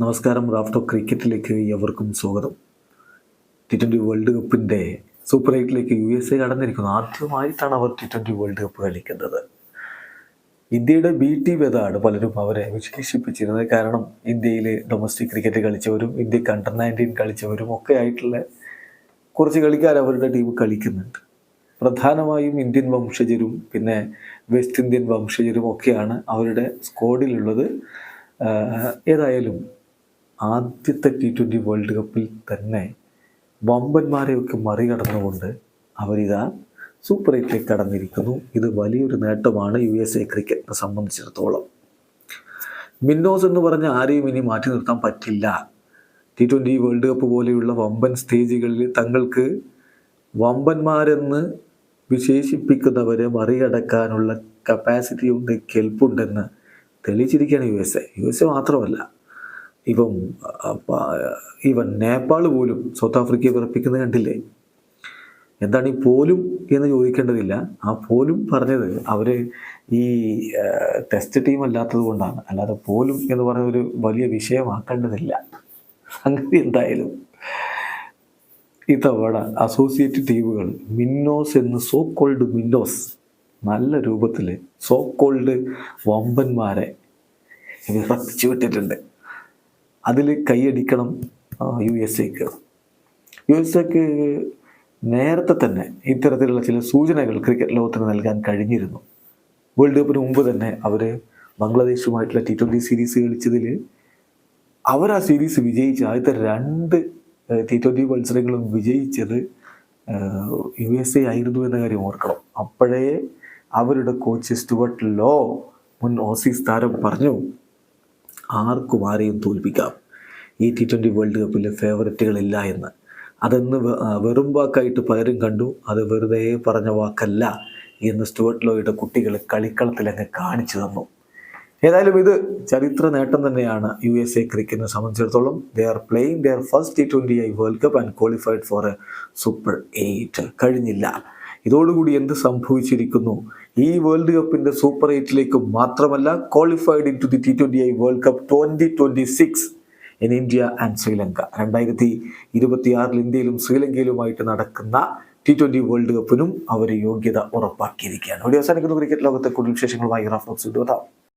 നമസ്കാരം റാഫ്റ്റോ ക്രിക്കറ്റിലേക്ക് എവർക്കും സ്വാഗതം. ടി ട്വന്റി വേൾഡ് കപ്പിന്റെ സൂപ്പർ എയ്റ്റിലേക്ക് യു എസ് എ കടന്നിരിക്കുന്നു. ആദ്യമായിട്ടാണ് അവർ ടി ട്വന്റി വേൾഡ് കപ്പ് കളിക്കുന്നത്. ഇന്ത്യയുടെ ബി ടീം ഏതാണ്? പലരും അവരെ വിശേഷിപ്പിച്ചിരുന്നത് കാരണം ഇന്ത്യയിൽ ഡൊമസ്റ്റിക് ക്രിക്കറ്റ് കളിച്ചവരും ഇന്ത്യയ്ക്ക് അണ്ടർ നയന്റീൻ കളിച്ചവരും ഒക്കെ ആയിട്ടുള്ള കുറച്ച് കളിക്കാർ അവരുടെ ടീം കളിക്കുന്നുണ്ട്. പ്രധാനമായും ഇന്ത്യൻ വംശജരും പിന്നെ വെസ്റ്റ് ഇന്ത്യൻ വംശജരും ഒക്കെയാണ് അവരുടെ സ്ക്വാഡിലുള്ളത് ഏതായാലും ആദ്യത്തെ ടി ട്വന്റി വേൾഡ് കപ്പിൽ തന്നെ വമ്പന്മാരെയൊക്കെ മറികടന്നുകൊണ്ട് അവരിതാ സൂപ്പർ എയ്റ്റിലേക്ക് കടന്നിരിക്കുന്നു. ഇത് വലിയൊരു നേട്ടമാണ് യു എസ് എ ക്രിക്കറ്റിനെ സംബന്ധിച്ചിടത്തോളം. മിന്നോസ് എന്ന് പറഞ്ഞ ആരെയും ഇനി മാറ്റി നിർത്താൻ പറ്റില്ല. ടി ട്വന്റി വേൾഡ് കപ്പ് പോലെയുള്ള വമ്പൻ സ്റ്റേജുകളിൽ തങ്ങൾക്ക് വമ്പന്മാരെന്ന് വിശേഷിപ്പിക്കുന്നവരെ മറികടക്കാനുള്ള കപ്പാസിറ്റിയുണ്ട് കെൽപ്പുണ്ടെന്ന് തെളിയിച്ചിരിക്കുകയാണ് U S A. U S A മാത്രമല്ല ഇപ്പം ഈവൻ നേപ്പാൾ പോലും സൗത്ത് ആഫ്രിക്കയെ വിറപ്പിക്കുന്നത് കണ്ടില്ലേ? എന്താണ് ഈ പോലും എന്ന് ചോദിക്കേണ്ടതില്ല. ആ പോലും പറഞ്ഞത് അവർ ഈ ടെസ്റ്റ് ടീം അല്ലാത്തത് കൊണ്ടാണ്. അല്ലാതെ പോലും എന്ന് പറഞ്ഞ ഒരു വലിയ വിഷയമാക്കേണ്ടതില്ല. സംഗതി എന്തായാലും ഇത്തവണ അസോസിയേറ്റ് ടീമുകൾ മിന്നോസ് എന്ന് സോ കോൾഡ് മിന്നോസ് നല്ല രൂപത്തിൽ സോ കോൾഡ് വമ്പന്മാരെ വിറപ്പിച്ചു വിട്ടിട്ടുണ്ട്. അതിൽ കൈയടിക്കണം യു എസ് എക്ക് യു എസ് എക്ക് നേരത്തെ തന്നെ ഇത്തരത്തിലുള്ള ചില സൂചനകൾ ക്രിക്കറ്റ് ലോകത്തിന് നൽകാൻ കഴിഞ്ഞിരുന്നു. വേൾഡ് കപ്പിന് മുമ്പ് തന്നെ അവർ ബംഗ്ലാദേശുമായിട്ടുള്ള ടി ട്വന്റി സീരീസ് കളിച്ചതിൽ അവർ ആ സീരീസ് വിജയിച്ച് ആദ്യത്തെ രണ്ട് ടി ട്വന്റി മത്സരങ്ങളും വിജയിച്ചത് യു എസ് എ ആയിരുന്നു എന്ന കാര്യം ഓർക്കണം. അപ്പോഴേ അവരുടെ കോച്ച് സ്റ്റുവർട്ട് ലോ മുൻ ഓസീസ് താരം പറഞ്ഞു ആർക്കും ആരെയും തോൽപ്പിക്കാം. ഈ ടി ട്വന്റി വേൾഡ് കപ്പിലെ ഫേവററ്റുകളില്ല എന്ന്. അതെന്ന് വെറും വാക്കായിട്ട് പലരും കണ്ടു. അത് വെറുതെ പറഞ്ഞ വാക്കല്ല എന്ന് സ്റ്റുവർട്ട് ലോയുടെ കുട്ടികൾ കളിക്കളത്തിൽ അങ്ങ് കാണിച്ചു തന്നു. ഏതായാലും ഇത് ചരിത്ര നേട്ടം തന്നെയാണ് യു എസ് എ ക്രിക്കറ്റിനെ സംബന്ധിച്ചിടത്തോളം. They are playing their first T twenty I world cup and qualified for a super eight കഴിഞ്ഞില്ല. ഇതോടുകൂടി എന്ത് സംഭവിച്ചിരിക്കുന്നു? ഈ വേൾഡ് കപ്പിന്റെ സൂപ്പർ എയ്റ്റിലേക്ക് മാത്രമല്ല qualified into the T twenty I world cup twenty twenty six in India and Sri Lanka രണ്ടായിരത്തി ഇരുപത്തിയാറിൽ ഇന്ത്യയിലും ശ്രീലങ്കയിലുമായിട്ട് നടക്കുന്ന ടി ട്വന്റി വേൾഡ് കപ്പിനും അവർ യോഗ്യത ഉറപ്പാക്കിയിരിക്കുകയാണ്. ഇവിടെ അവസാനിക്കുന്ന. ക്രിക്കറ്റ് ലോകത്തെ കൂടുതൽ വിശേഷങ്ങളുമായി റാഫ് നോക്സ്